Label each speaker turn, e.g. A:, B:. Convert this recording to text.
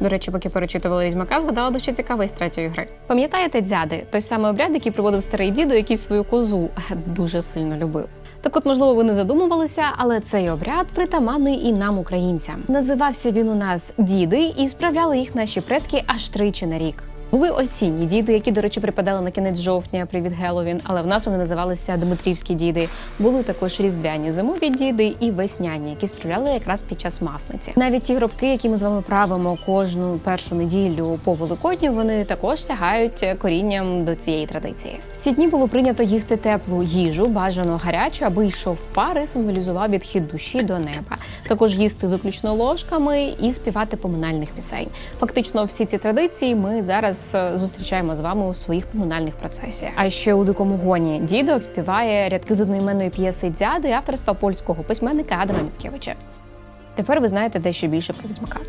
A: До речі, поки перечитувала відьмака, згадала дещо цікавий з гри. Пам'ятаєте дзяди? Той самий обряд, який проводив старий дідо, який свою козу дуже сильно любив. Так от, можливо, ви не задумувалися, але цей обряд притаманний і нам, українцям. Називався він у нас діди, і справляли їх наші предки аж тричі на рік. Були осінні діди, які, до речі, припадали на кінець жовтня, привіт Геловін, але в нас вони називалися Дмитрівські діди. Були також різдвяні зимові діди і весняні, які справляли якраз під час масниці. Навіть ті гробки, які ми з вами правимо кожну першу неділю по Великодню, вони також сягають корінням до цієї традиції. В ці дні було прийнято їсти теплу їжу, бажано гарячу, аби йшов пар і символізував відхід душі до неба. Також їсти виключно ложками і співати поминальних пісень. Фактично, всі ці традиції ми зараз е, зустрічаємо з вами у своїх поминальних процесіях. А ще у дикому гоні дідо співає рядки з одноіменної п'єси дзяди авторства польського письменника Адама Міцкевича. Тепер ви знаєте дещо більше про відьмака.